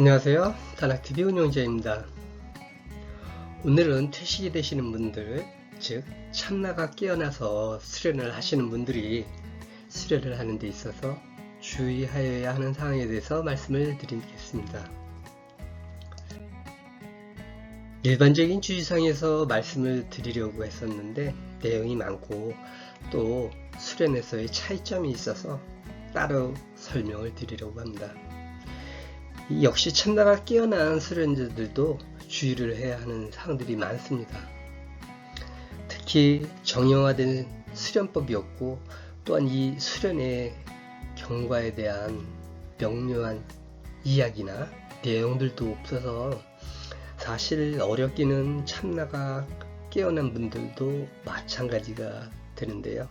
안녕하세요. 다락TV 운영자입니다. 오늘은 퇴실이 되시는 분들, 즉 참나가 깨어나서 수련을 하시는 분들이 수련을 하는 데 있어서 주의하여야 하는 사항에 대해서 말씀을 드리겠습니다. 일반적인 주의상에서 말씀을 드리려고 했었는데 내용이 많고 또 수련에서의 차이점이 있어서 따로 설명을 드리려고 합니다. 이 역시 참나가 깨어난 수련자들도 주의를 해야 하는 사항들이 많습니다. 특히 정형화된 수련법이었고 또한 이 수련의 경과에 대한 명료한 이야기나 내용들도 없어서 사실 어렵기는 참나가 깨어난 분들도 마찬가지가 되는데요.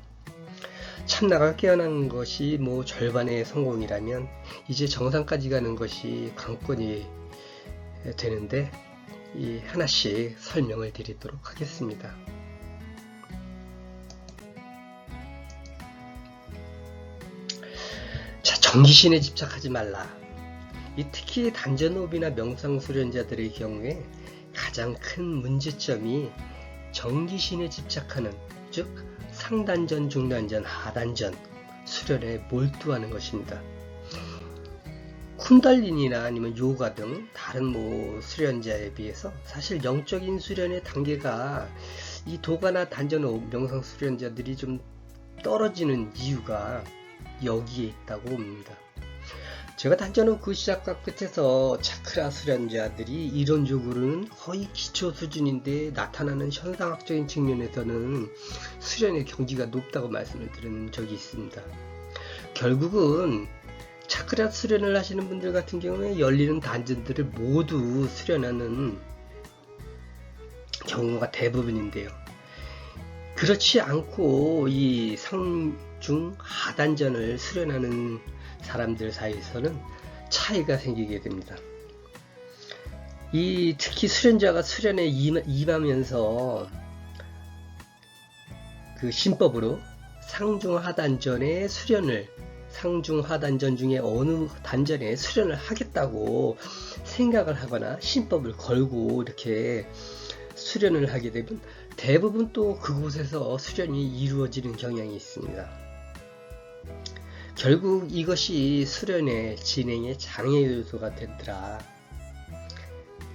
참나가 깨어난 것이 뭐 절반의 성공이라면 이제 정상까지 가는 것이 관건이 되는데 이 하나씩 설명을 드리도록 하겠습니다. 자, 정기신에 집착하지 말라. 이 특히 단전호흡이나 명상 수련자들의 경우에 가장 큰 문제점이 정기신에 집착하는 즉 상단전, 중단전, 하단전 수련에 몰두하는 것입니다. 쿤달린이나 아니면 요가 등 다른 뭐 수련자에 비해서 사실 영적인 수련의 단계가 이 도가나 단전 명상 수련자들이 좀 떨어지는 이유가 여기에 있다고 봅니다. 제가 단전후 그 시작과 끝에서 차크라 수련자들이 이론적으로는 거의 기초 수준인데 나타나는 현상학적인 측면에서는 수련의 경지가 높다고 말씀을 드린 적이 있습니다. 결국은 차크라 수련을 하시는 분들 같은 경우에 열리는 단전들을 모두 수련하는 경우가 대부분인데요. 그렇지 않고 이 상중 하단전을 수련하는 사람들 사이에서는 차이가 생기게 됩니다. 이 특히 수련자가 수련에 임하면서 그 신법으로 상중하단전의 수련을 상중하단전 중에 어느 단전에 수련을 하겠다고 생각을 하거나 신법을 걸고 이렇게 수련을 하게 되면 대부분 또 그곳에서 수련이 이루어지는 경향이 있습니다. 결국 이것이 수련의 진행의 장애 요소가 되더라.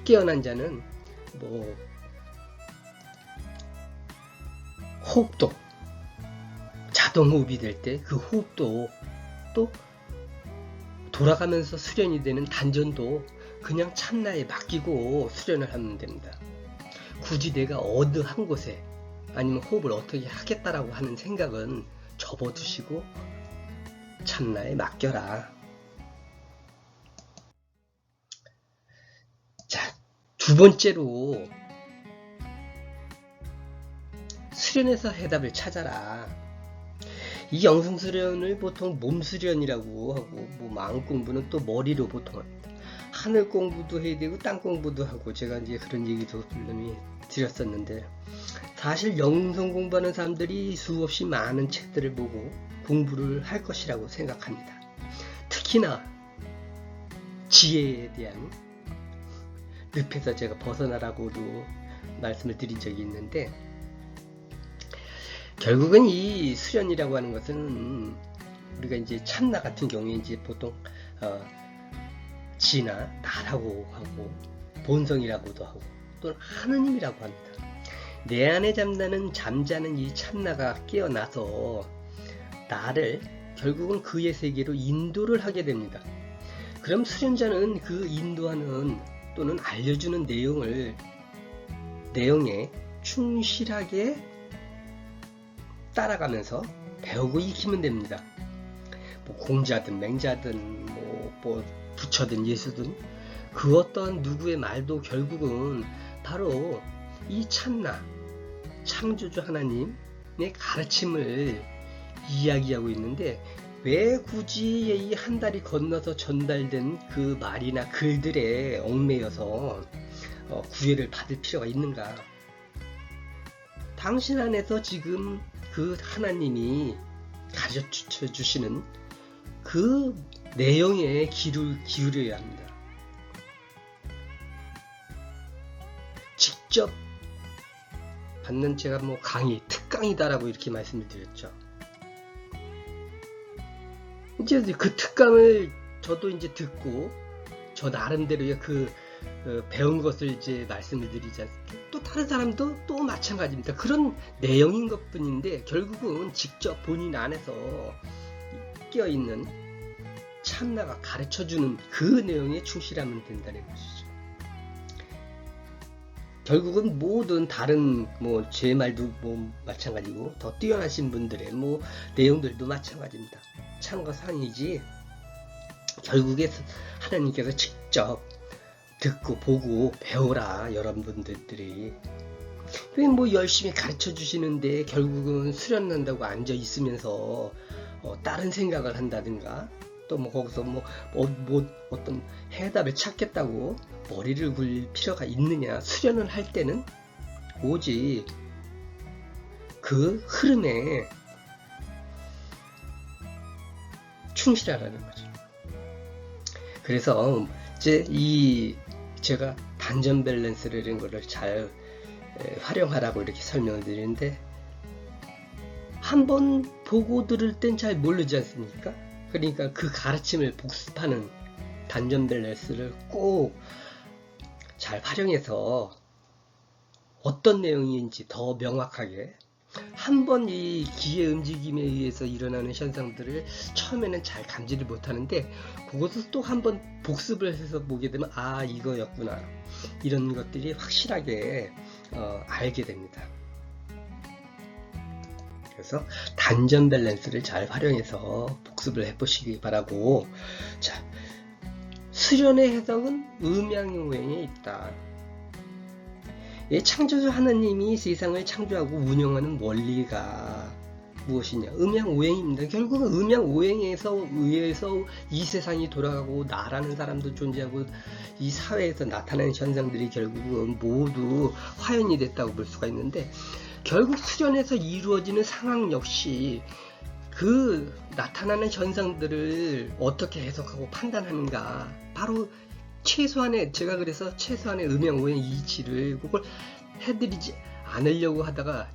깨어난 자는 뭐 호흡도 자동 호흡이 될 때 그 호흡도 또 돌아가면서 수련이 되는 단전도 그냥 참나에 맡기고 수련을 하면 됩니다. 굳이 내가 어느 한 곳에 아니면 호흡을 어떻게 하겠다라고 하는 생각은 접어두시고 참나에 맡겨라. 자, 두 번째로 수련에서 해답을 찾아라. 이 영성 수련을 보통 몸 수련이라고 하고 뭐 마음 공부는 또 머리로 보통 합니다. 하늘 공부도 해야 되고 땅 공부도 하고 제가 이제 그런 얘기도 분명히 드렸었는데 사실 영성 공부하는 사람들이 수없이 많은 책들을 보고 공부를 할 것이라고 생각합니다. 특히나 지혜에 대한 늪에서 제가 벗어나라고도 말씀을 드린 적이 있는데 결국은 이 수련이라고 하는 것은 우리가 이제 참나 같은 경우에 이제 보통 어, 지나 나라고 하고 본성이라고도 하고 또는 하느님이라고 합니다. 내 안에 잠자는 잠자는 이 참나가 깨어나서 나를 결국은 그의 세계로 인도를 하게 됩니다. 그럼 수련자는 그 인도하는 또는 알려주는 내용을 내용에 충실하게 따라가면서 배우고 익히면 됩니다. 뭐 공자든 맹자든 뭐, 뭐 부처든 예수든 그 어떤 누구의 말도 결국은 바로 이 참나 창조주 하나님의 가르침을 이야기하고 있는데 왜 굳이 이 한 달이 건너서 전달된 그 말이나 글들에 얽매여서 어, 구애를 받을 필요가 있는가? 당신 안에서 지금 그 하나님이 가르쳐 주시는 그 내용에 기울, 기울여야 합니다. 직접 받는 제가 뭐 강의, 특강이다라고 이렇게 말씀을 드렸죠. 이제 그 특강을 저도 이제 듣고 저 나름대로의 그 어, 배운 것을 이제 말씀을 드리지 않습니까? 또 다른 사람도 또 마찬가지입니다. 그런 내용인 것 뿐인데 결국은 직접 본인 안에서 끼어 있는 참나가 가르쳐 주는 그 내용에 충실하면 된다는 것이죠. 결국은 모든 다른 뭐 제 말도 뭐 마찬가지고 더 뛰어나신 분들의 뭐 내용들도 마찬가지입니다. 참과 상이지 결국에 하나님께서 직접 듣고 보고 배우라 여러분들들이 뭐 열심히 가르쳐 주시는데 결국은 수련난다고 앉아 있으면서 어, 다른 생각을 한다든가 또 뭐 거기서 뭐, 뭐, 뭐 어떤 해답을 찾겠다고 머리를 굴릴 필요가 있느냐 수련을 할 때는 오직 그 흐름에 충실하라는 거죠. 그래서 이제 이 제가 단전 밸런스라는 거를 잘 에, 활용하라고 이렇게 설명을 드리는데 한 번 보고 들을 땐 잘 모르지 않습니까? 그러니까 그 가르침을 복습하는 단전 밸런스를 꼭 잘 활용해서 어떤 내용인지 더 명확하게 한번 이 기의 움직임에 의해서 일어나는 현상들을 처음에는 잘 감지를 못하는데 그것을 또 한번 복습을 해서 보게 되면 아 이거였구나 이런 것들이 확실하게 어, 알게 됩니다. 그래서 단전 밸런스를 잘 활용해서 복습을 해보시기 바라고 자 수련의 해석은 음양오행에 있다. 예, 창조주 하나님이 세상을 창조하고 운영하는 원리가 무엇이냐? 음양오행입니다. 결국은 음양오행에서 의해서 이 세상이 돌아가고 나라는 사람도 존재하고 이 사회에서 나타나는 현상들이 결국은 모두 화연이 됐다고 볼 수가 있는데 결국 수련에서 이루어지는 상황 역시 그 나타나는 현상들을 어떻게 해석하고 판단하는가 바로 최소한의 제가 그래서 최소한의 음양 오행 이치를 그걸 해드리지 않으려고 하다가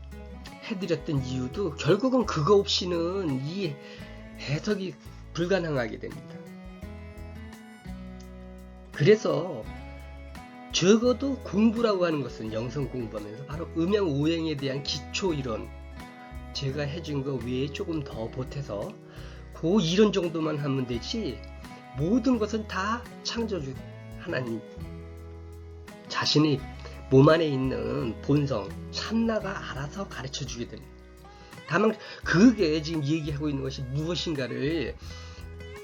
해드렸던 이유도 결국은 그거 없이는 이 해석이 불가능하게 됩니다. 그래서 적어도 공부라고 하는 것은 영성 공부하면서 바로 음양 오행에 대한 기초 이론 제가 해준 거 외에 조금 더 보태서 그 이론 정도만 하면 되지 모든 것은 다 창조주 하나님 자신이 몸 안에 있는 본성 참나가 알아서 가르쳐 주게 됩니다. 다만 그게 지금 얘기하고 있는 것이 무엇인가를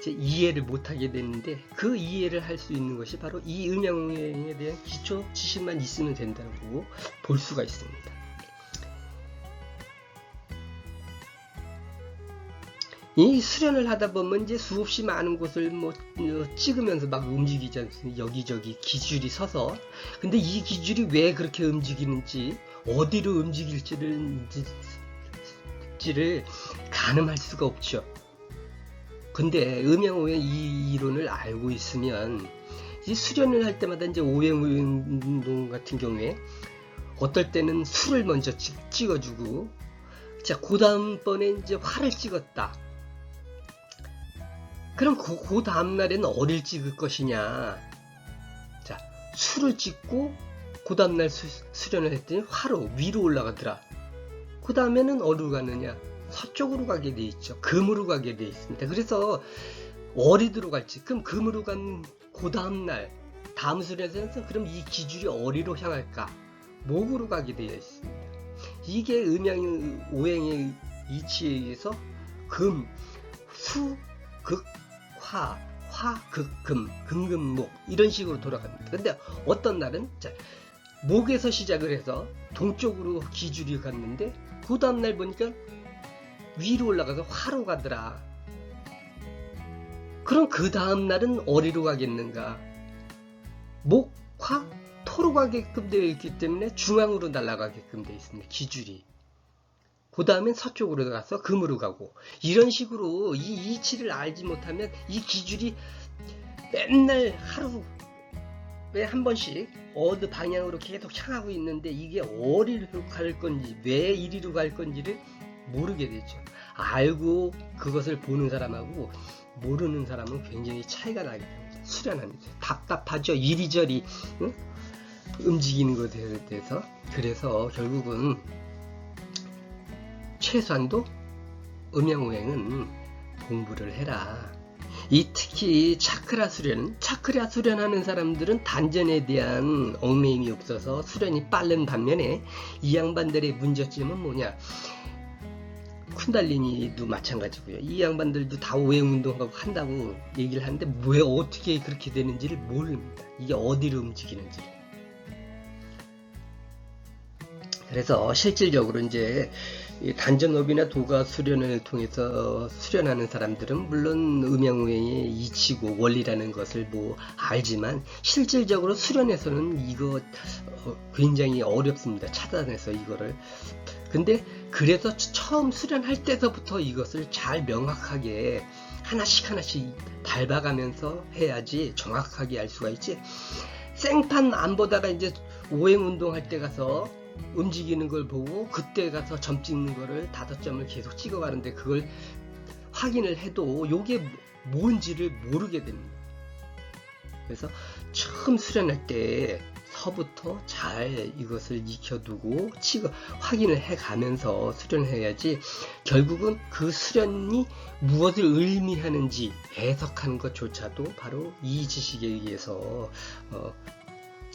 이해를 못하게 되는데 그 이해를 할 수 있는 것이 바로 이 음양에 대한 기초 지식만 있으면 된다고 볼 수가 있습니다. 이 수련을 하다 보면 이제 수없이 많은 곳을 뭐 어, 찍으면서 막 움직이지 않습니까? 여기저기 기줄이 서서. 근데 이 기줄이 왜 그렇게 움직이는지, 어디로 움직일지를, 지를 가늠할 수가 없죠. 근데 음양오행 이 이론을 알고 있으면 이 수련을 할 때마다 이제 오행 운동 같은 경우에 어떨 때는 술을 먼저 찍, 어주고 자, 그 다음번에 이제 화를 찍었다. 그럼 그, 그 다음날에는 어딜 찍을 것이냐? 자, 술을 찍고 그 다음날 수, 수련을 했더니 화로 위로 올라가더라. 그 다음에는 어디로 가느냐? 서쪽으로 가게 돼 있죠. 금으로 가게 돼 있습니다. 그래서 어디로 갈지, 그럼 금으로 간 그 다음날 다음 수련에서 그럼 이 기줄이 어디로 향할까? 목으로 가게 되어 있습니다. 이게 음양 오행의 이치에 의해서 금, 수, 극, 화, 화, 극, 금, 금 금, 목 이런 식으로 돌아갑니다. 근데 어떤 날은 자, 목에서 시작을 해서 동쪽으로 기줄이 갔는데 그 다음날 보니까 위로 올라가서 화로 가더라. 그럼 그 다음날은 어디로 가겠는가? 목, 화, 토로 가게끔 되어 있기 때문에 중앙으로 날아가게끔 되어 있습니다. 기줄이. 그 다음엔 서쪽으로 가서 금으로 가고 이런 식으로 이 이치를 알지 못하면 이 기줄이 맨날 하루 왜한 번씩 어느 방향으로 계속 향하고 있는데 이게 어디로 갈 건지 왜 이리로 갈 건지를 모르게 되죠. 알고 그것을 보는 사람하고 모르는 사람은 굉장히 차이가 나게 됩니다. 수련하면서 답답하죠. 이리저리 응? 움직이는 것에 대해서 그래서 결국은 최소한도 음양오행은 공부를 해라. 이 특히 차크라 수련, 차크라 수련하는 사람들은 단전에 대한 얽매임이 없어서 수련이 빠른 반면에 이 양반들의 문제점은 뭐냐? 쿤달리니도 마찬가지고요. 이 양반들도 다 오행 운동하고 한다고 얘기를 하는데 왜 어떻게 그렇게 되는지를 모릅니다. 이게 어디로 움직이는지를. 그래서 실질적으로 이제 이 단전업이나 도가 수련을 통해서 수련하는 사람들은 물론 음양우행의 이치고 원리라는 것을 뭐 알지만 실질적으로 수련에서는 이거 어, 굉장히 어렵습니다. 차단해서 이거를. 근데 그래서 처음 수련할 때서부터 이것을 잘 명확하게 하나씩 하나씩 밟아가면서 해야지 정확하게 알 수가 있지. 생판 안 보다가 이제 오행 운동할 때 가서 움직이는 걸 보고 그때 가서 점 찍는 거를 다섯 점을 계속 찍어가는데 그걸 확인을 해도 요게 뭔지를 모르게 됩니다. 그래서 처음 수련할 때 서부터 잘 이것을 익혀두고 치고 확인을 해 가면서 수련해야지 결국은 그 수련이 무엇을 의미하는지 해석하는 것조차도 바로 이 지식에 의해서 어,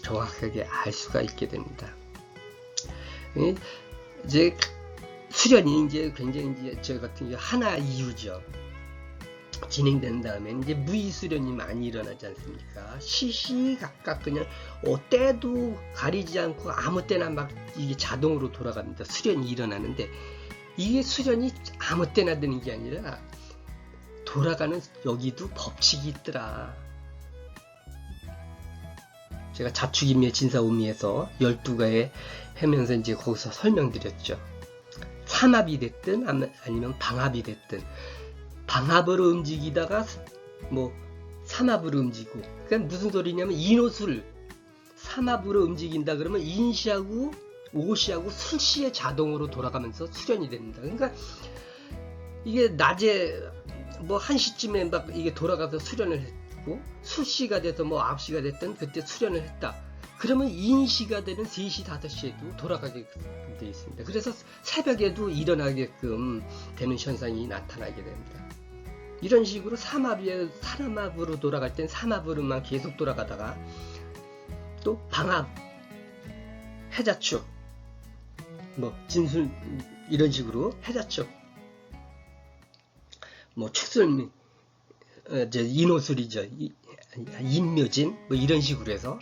정확하게 알 수가 있게 됩니다. 예? 이제 수련이 이제 굉장히 이제 저 같은 경우 하나 이유죠. 진행된 다음에 이제 무의 수련이 많이 일어나지 않습니까? 시시각각 그냥 어, 때도 가리지 않고 아무 때나 막 이게 자동으로 돌아갑니다. 수련이 일어나는데 이게 수련이 아무 때나 되는 게 아니라 돌아가는 여기도 법칙이 있더라. 제가 자축인묘 진사오미에서 12가에 하면서 이제 거기서 설명드렸죠. 삼합이 됐든 아니면 방합이 됐든 방합으로 움직이다가 뭐 삼합으로 움직이고 그러니까 무슨 소리냐면 인호술 삼합으로 움직인다 그러면 인시하고 오시하고 술시에 자동으로 돌아가면서 수련이 됩니다. 그러니까 이게 낮에 뭐 1시쯤에 막 이게 돌아가서 수련을 했고 술시가 돼서 뭐 9시가 됐든 그때 수련을 했다. 그러면 인시가 되는 3시, 5시에도 돌아가게 돼 있습니다. 그래서 새벽에도 일어나게끔 되는 현상이 나타나게 됩니다. 이런 식으로 삼합에 사람합으로 돌아갈 땐 삼합으로만 계속 돌아가다가 또 방합, 해자축, 뭐 진술 이런 식으로 해자축, 뭐 축술미, 어, 인호술이죠, 인묘진 뭐 이런 식으로 해서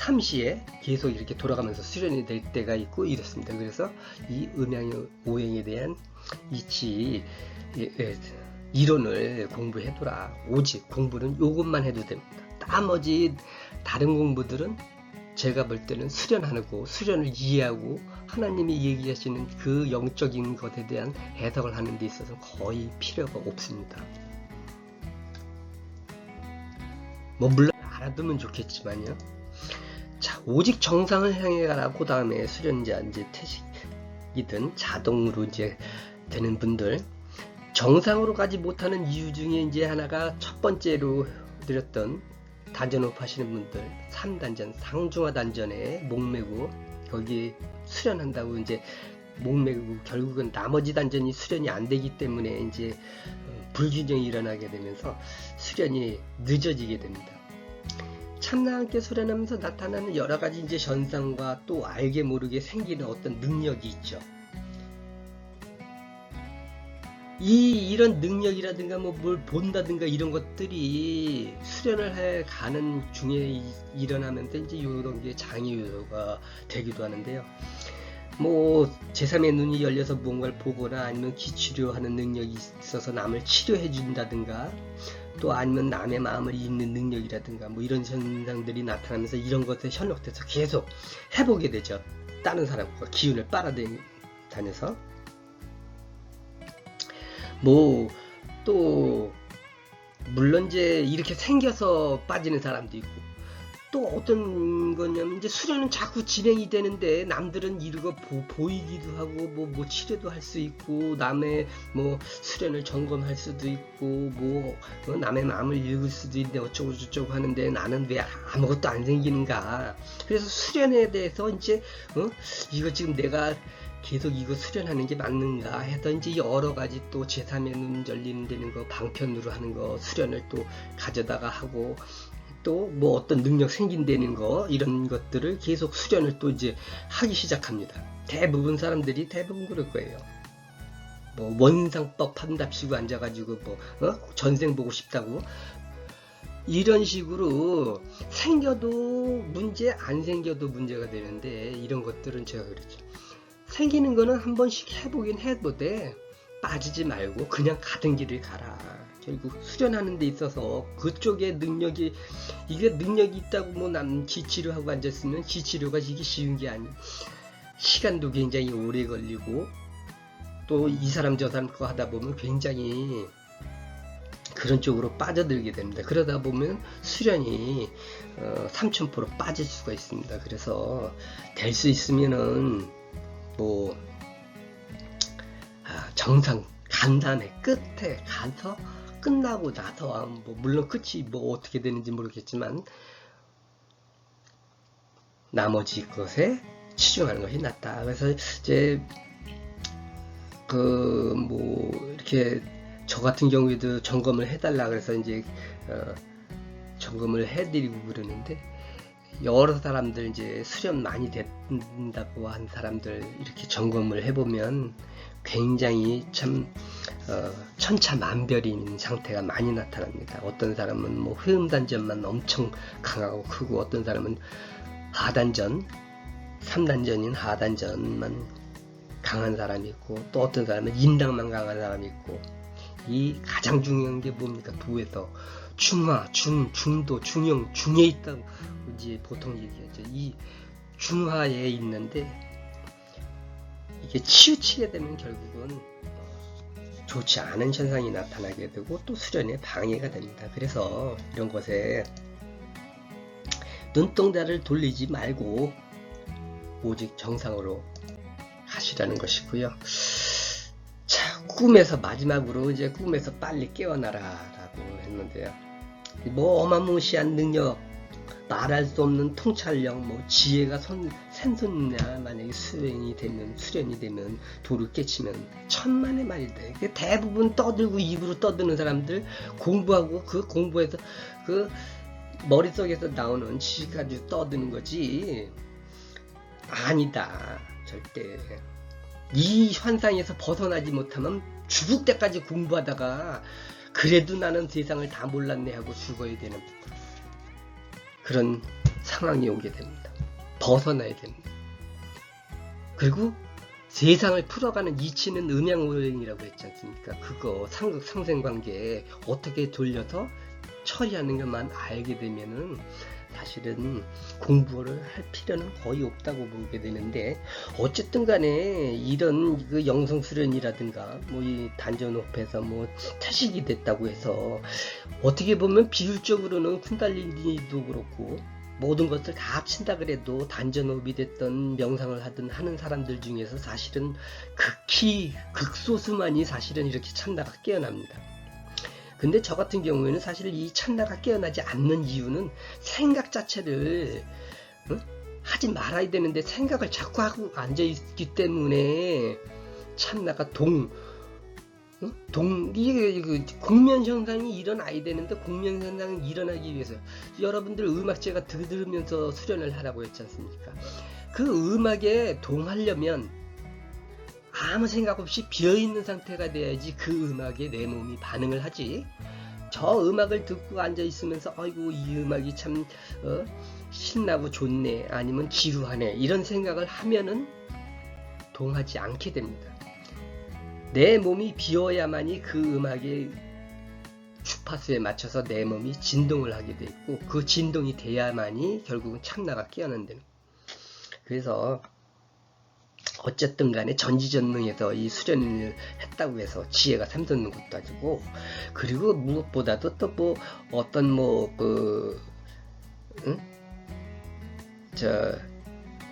삼시에 계속 이렇게 돌아가면서 수련이 될 때가 있고 이렇습니다. 그래서 이 음양 오행에 대한 이치 예, 예, 이론을 공부해둬라. 오직 공부는 요것만 해도 됩니다. 나머지 다른 공부들은 제가 볼 때는 수련하고 수련을 이해하고 하나님이 얘기하시는 그 영적인 것에 대한 해석을 하는 데 있어서 거의 필요가 없습니다. 뭐 물론 알아두면 좋겠지만요. 자, 오직 정상을 향해 가라고 그 다음에 수련자 이제 퇴직이든 자동으로 이제 되는 분들 정상으로 가지 못하는 이유 중에 이제 하나가 첫 번째로 드렸던 단전업 하시는 분들 3단전 상중하 단전에 목매고 거기에 수련한다고 이제 목매고 결국은 나머지 단전이 수련이 안 되기 때문에 이제 어, 불균형이 일어나게 되면서 수련이 늦어지게 됩니다. 참나 함께 수련하면서 나타나는 여러 가지 이제 현상과 또 알게 모르게 생기는 어떤 능력이 있죠. 이 이런 능력이라든가 뭐 뭘 본다든가 이런 것들이 수련을 해 가는 중에 일어나면서 이제 이런 게 장애 요소가 되기도 하는데요. 뭐 제3의 눈이 열려서 무언가를 보거나 아니면 기치료하는 능력이 있어서 남을 치료해 준다든가 또 아니면 남의 마음을 읽는 능력이라든가 뭐 이런 현상들이 나타나면서 이런 것에 현혹돼서 계속 해보게 되죠. 다른 사람과 기운을 빨아다녀서 뭐 또 물론 이제 이렇게 생겨서 빠지는 사람도 있고 또 어떤 거냐면 이제 수련은 자꾸 진행이 되는데 남들은 이거 보, 보이기도 하고 뭐, 뭐 치료도 할 수 있고 남의 뭐 수련을 점검할 수도 있고 뭐 어, 남의 마음을 읽을 수도 있는데 어쩌고 저쩌고 하는데 나는 왜 아무것도 안 생기는가 그래서 수련에 대해서 이제 어? 이거 지금 내가 계속 이거 수련하는 게 맞는가 이제 여러 가지 또 제3의 눈 열리는 되는 거 방편으로 하는 거 수련을 또 가져다가 하고 또 뭐 어떤 능력 생긴다는 거 이런 것들을 계속 수련을 또 이제 하기 시작합니다. 대부분 사람들이 대부분 그럴 거예요. 뭐 원상법 한답시고 앉아가지고 뭐 어? 전생 보고 싶다고 이런 식으로 생겨도 문제 안 생겨도 문제가 되는데 이런 것들은 제가 그랬죠. 생기는 거는 한 번씩 해보긴 해보되 빠지지 말고 그냥 가던 길을 가라. 결국 수련하는 데 있어서 그쪽에 능력이 이게 능력이 있다고 뭐 남 기치료 하고 앉았으면 기치료가 이게 쉬운 게 아니. 시간도 굉장히 오래 걸리고 또 이 사람 저 사람 거 하다 보면 굉장히 그런 쪽으로 빠져들게 됩니다. 그러다 보면 수련이 어, 3000% 빠질 수가 있습니다. 그래서 될 수 있으면은 뭐 아, 정상 간 다음에 끝에 가서 끝나고 나서 뭐 물론 끝이 뭐 어떻게 되는지 모르겠지만 나머지 것에 치중하는 것이 낫다. 그래서 이제 그 뭐 이렇게 저 같은 경우에도 점검을 해달라 그래서 이제 어, 점검을 해드리고 그러는데 여러 사람들 이제 수련 많이 된다고 한 사람들 이렇게 점검을 해보면 굉장히 참 어, 천차만별인 상태가 많이 나타납니다. 어떤 사람은 뭐 회음단전만 엄청 강하고 크고 어떤 사람은 하단전, 3단전인 하단전만 강한 사람이 있고 또 어떤 사람은 인당만 강한 사람이 있고 이 가장 중요한 게 뭡니까 도에서 중하, 중, 중도, 중형, 중에 있다고 이제 보통 얘기하죠. 이 중하에 있는데 이게 치우치게 되면 결국은 좋지 않은 현상이 나타나게 되고 또 수련에 방해가 됩니다. 그래서 이런 것에 눈동자를 돌리지 말고 오직 정상으로 하시라는 것이고요. 자, 꿈에서 마지막으로 이제 꿈에서 빨리 깨어나라라고 했는데요. 뭐 어마무시한 능력, 말할 수 없는 통찰력, 뭐 지혜가 선, 샘솟냐 만약에 수행이 되면 수련이 되면 도를 깨치면 천만의 말이다. 이게 대부분 떠들고 입으로 떠드는 사람들 공부하고 그 공부해서 그 머릿속에서 나오는 지식 가지고 떠드는 거지 아니다 절대 이 환상에서 벗어나지 못하면 죽을 때까지 공부하다가 그래도 나는 세상을 다 몰랐네 하고 죽어야 되는 그런 상황이 오게 됩니다. 벗어나야 됩니다. 그리고 세상을 풀어가는 이치는 음양오행이라고 했지 않습니까? 그거 상극 상생관계 어떻게 돌려서 처리하는 것만 알게 되면은 사실은 공부를 할 필요는 거의 없다고 보게 되는데 어쨌든 간에 이런 그 영성 수련이라든가 뭐 이 단전호흡에서 뭐 태식이 됐다고 해서 어떻게 보면 비율적으로는 쿤달리니도 그렇고 모든 것을 다 합친다 그래도 단전호흡이 됐던 명상을 하든 하는 사람들 중에서 사실은 극히 극소수만이 사실은 이렇게 참나가 깨어납니다. 근데 저 같은 경우에는 사실 이 참나가 깨어나지 않는 이유는 생각 자체를 어? 하지 말아야 되는데 생각을 자꾸 하고 앉아 있기 때문에 참나가 동 어? 동 이게 그 공면 현상이 일어나야 되는데 공면 현상이 일어나기 위해서 여러분들 음악 제가 들으면서 수련을 하라고 했지 않습니까? 그 음악에 동하려면 아무 생각 없이 비어있는 상태가 돼야지 그 음악에 내 몸이 반응을 하지. 저 음악을 듣고 앉아 있으면서 아이고 이 음악이 참 어, 신나고 좋네 아니면 지루하네 이런 생각을 하면은 동하지 않게 됩니다. 내 몸이 비어야만이 그 음악의 주파수에 맞춰서 내 몸이 진동을 하게 돼 있고 그 진동이 돼야만이 결국은 참나가 깨어난다는. 그래서 어쨌든 간에 전지전능해서 이 수련을 했다고 해서 지혜가 샘솟는 것도 아니고 그리고 무엇보다도 또 뭐 어떤 뭐그 응? 저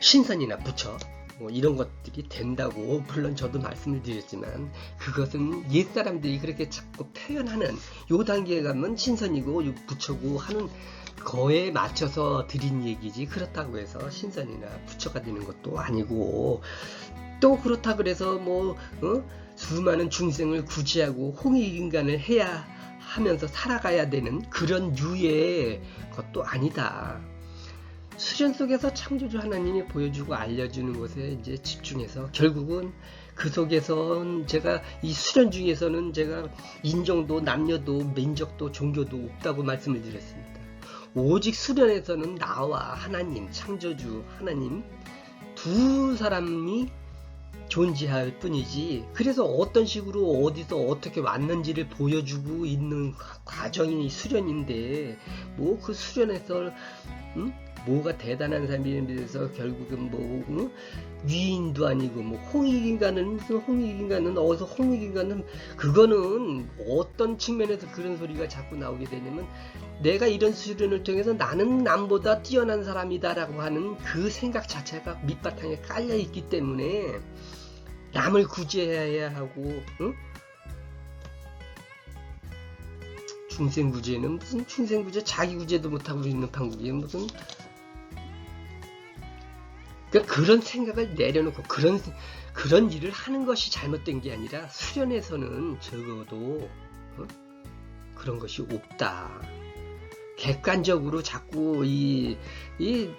신선이나 부처 뭐 이런 것들이 된다고 물론 저도 말씀을 드렸지만 그것은 옛 사람들이 그렇게 자꾸 표현하는 요 단계에 가면 신선이고 요 부처고 하는 거에 맞춰서 드린 얘기지 그렇다고 해서 신선이나 부처가 되는 것도 아니고 또 그렇다 그래서 뭐 어? 수많은 중생을 구제하고 홍익인간을 해야 하면서 살아가야 되는 그런 유의 것도 아니다. 수련 속에서 창조주 하나님이 보여주고 알려주는 것에 이제 집중해서 결국은 그 속에선 제가 이 수련 중에서는 제가 인종도 남녀도 민족도 종교도 없다고 말씀을 드렸습니다. 오직 수련에서는 나와 하나님 창조주 하나님 두 사람이 존재할 뿐이지 그래서 어떤 식으로 어디서 어떻게 왔는지를 보여주고 있는 과정이 수련인데 뭐 그 수련에서 음? 뭐가 대단한 사람에 대해서 결국은 뭐 응? 위인도 아니고 뭐 홍익인간은 홍익인간은 어디서 홍익인간은 그거는 어떤 측면에서 그런 소리가 자꾸 나오게 되냐면 내가 이런 수련을 통해서 나는 남보다 뛰어난 사람이다라고 하는 그 생각 자체가 밑바탕에 깔려 있기 때문에 남을 구제해야 하고 응? 중생 구제는 무슨 중생 구제 자기 구제도 못하고 있는 판국이 무슨 그러니까 그런 생각을 내려놓고 그런 그런 일을 하는 것이 잘못된 게 아니라 수련에서는 적어도 어? 그런 것이 없다. 객관적으로 자꾸 이, 이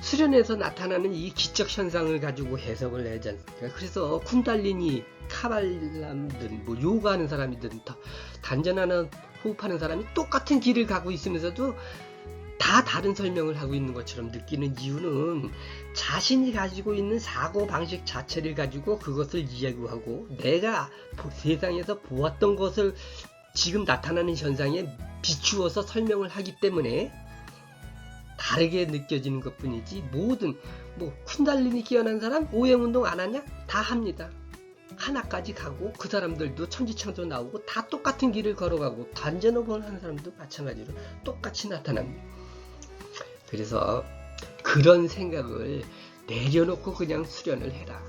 수련에서 나타나는 이 기적 현상을 가지고 해석을 내지 않습니까? 그래서 쿤달리니, 카발람든, 뭐 요가하는 사람이든 다 단전하는 호흡하는 사람이 똑같은 길을 가고 있으면서도 다 다른 설명을 하고 있는 것처럼 느끼는 이유는 자신이 가지고 있는 사고 방식 자체를 가지고 그것을 이야기하고 내가 세상에서 보았던 것을 지금 나타나는 현상에 비추어서 설명을 하기 때문에 다르게 느껴지는 것 뿐이지 모든 뭐 쿤달리니 끼어난 사람 오행 운동 안 하냐? 다 합니다. 하나까지 가고 그 사람들도 천지창조 나오고 다 똑같은 길을 걸어가고 단전업을 하는 사람도 마찬가지로 똑같이 나타납니다. 그래서 그런 생각을 내려놓고 그냥 수련을 해라.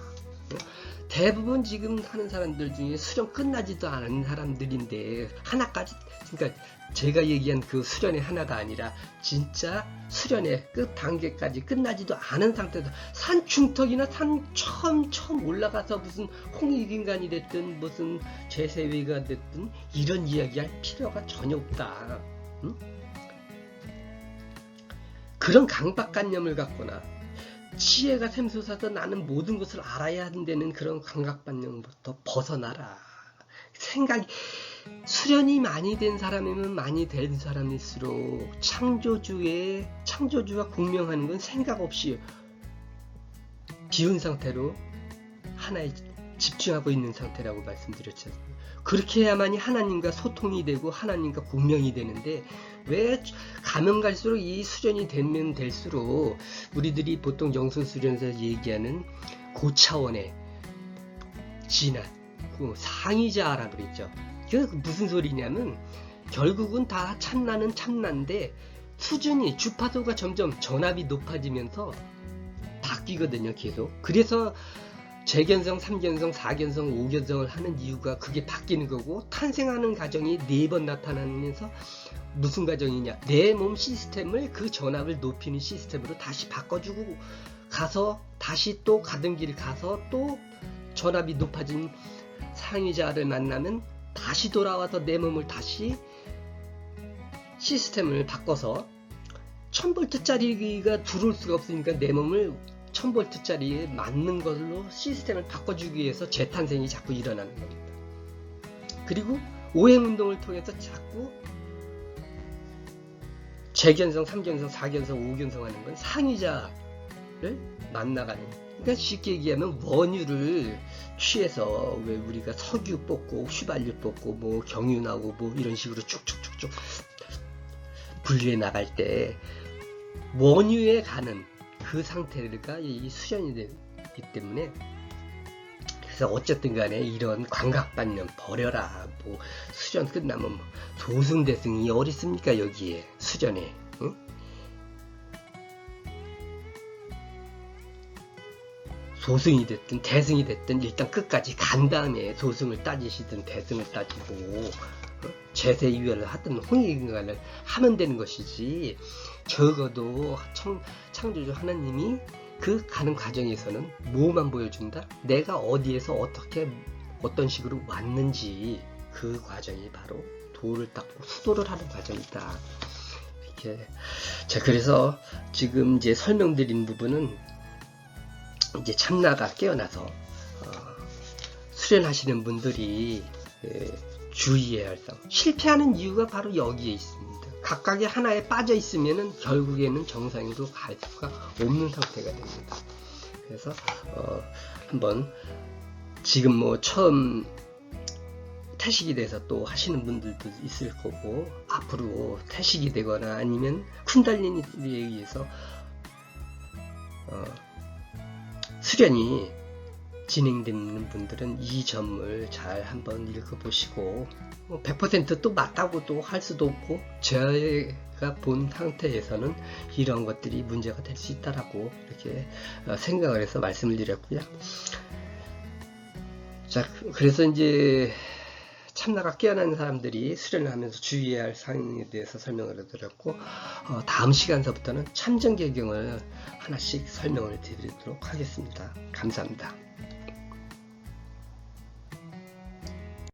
대부분 지금 하는 사람들 중에 수련 끝나지도 않은 사람들인데 하나까지 그러니까 제가 얘기한 그 수련의 하나가 아니라 진짜 수련의 끝 단계까지 끝나지도 않은 상태에서 산 중턱이나 산 처음 처음 올라가서 무슨 홍익인간이 됐든 무슨 제세위가 됐든 이런 이야기할 필요가 전혀 없다. 응? 그런 강박관념을 갖거나 지혜가 샘솟아서 나는 모든 것을 알아야 한다는 그런 강박관념부터 벗어나라. 생각이 수련이 많이 된 사람이면 많이 된 사람일수록 창조주의 창조주가 공명하는 건 생각 없이 비운 상태로 하나에 집중하고 있는 상태라고 말씀드렸죠. 그렇게 해야만이 하나님과 소통이 되고 하나님과 공명이 되는데 왜 가면 갈수록 이 수련이 되면 될수록 우리들이 보통 영성 수련에서 얘기하는 고차원의 진한 그 상이자라 그랬죠. 그 무슨 소리냐면 결국은 다 참나는 참나인데 수준이 주파수가 점점 전압이 높아지면서 바뀌거든요 계속 그래서 재견성, 3견성, 4견성, 5견성을 하는 이유가 그게 바뀌는 거고 탄생하는 과정이 네 번 나타나면서 무슨 과정이냐. 내 몸 시스템을 그 전압을 높이는 시스템으로 다시 바꿔주고 가서 다시 또 가던 길 가서 또 전압이 높아진 상위자를 만나면 다시 돌아와서 내 몸을 다시 시스템을 바꿔서 1000볼트짜리가 들어올 수가 없으니까 내 몸을 1000볼트짜리에 맞는 걸로 시스템을 바꿔주기 위해서 재탄생이 자꾸 일어나는 겁니다. 그리고 오행 운동을 통해서 자꾸 재견성, 3견성, 4견성, 5견성 하는 건 상위자를 만나가는 그러니까 쉽게 얘기하면 원유를 취해서 왜 우리가 석유 뽑고 휘발유 뽑고 뭐 경유 나오고 뭐 이런 식으로 쭉쭉쭉쭉 분리해 나갈 때 원유에 가는 그 상태가 이 수련이 되기 때문에 그래서 어쨌든 간에 이런 광각반념 버려라. 뭐 수련 끝나면 뭐 도승대승이 어디 있습니까 여기에? 수련에 응? 소승이 됐든 대승이 됐든 일단 끝까지 간 다음에 소승을 따지시든 대승을 따지고 유연을 하든 홍익인간을 하면 되는 것이지 적어도 청, 창조주 하나님이 그 가는 과정에서는 뭐만 보여준다? 내가 어디에서 어떻게 어떤 식으로 왔는지 그 과정이 바로 돌을 닦고 수도를 하는 과정이다. 이렇게 자 그래서 지금 이제 설명드린 부분은 이제 참나가 깨어나서 어, 수련하시는 분들이 에, 주의해야 할 점. 실패하는 이유가 바로 여기에 있습니다. 각각의 하나에 빠져 있으면은 결국에는 정상으로 갈 수가 없는 상태가 됩니다. 그래서 어, 한번 지금 뭐 처음 태식이 돼서 또 하시는 분들도 있을 거고 앞으로 태식이 되거나 아니면 쿤달리니에 의해서 어, 수련이 진행되는 분들은 이 점을 잘 한번 읽어보시고 뭐100%또 맞다고 또할 수도 없고 제가 본 상태에서는 이런 것들이 문제가 될 수 있다라고 이렇게 어, 생각을 해서 말씀을 드렸고요. 자, 그래서 이제 참나가 깨어난 사람들이 수련을 하면서 주의해야 할 사항에 대해서 설명을 드렸고 어, 다음 시간서부터는 참정계경을 하나씩 설명을 드리도록 하겠습니다. 감사합니다.